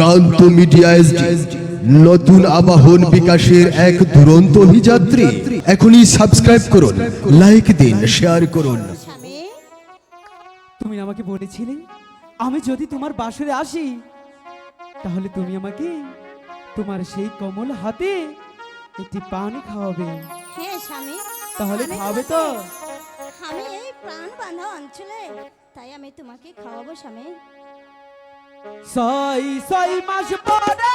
প্রান্ত media SD নতুন আবাহন বিকাশের এক দুরন্ত অভিযাত্রী। এখনই সাবস্ক্রাইব করুন লাইক দিন শেয়ার করুন। তুমি আমাকে বলেছিলে আমি যদি তোমার বাসরে আসি তাহলে তুমি আমাকে তোমার সেই কমল হাতে একটি পান খাওয়াবে। হ্যাঁ স্বামী। তাহলে খাওয়াবে তো? আমি এই প্রাণ বাঁধা অঞ্চলে তাই আমি তোমাকে খাওয়াবো স্বামী। ছয় ছয় মাস পরে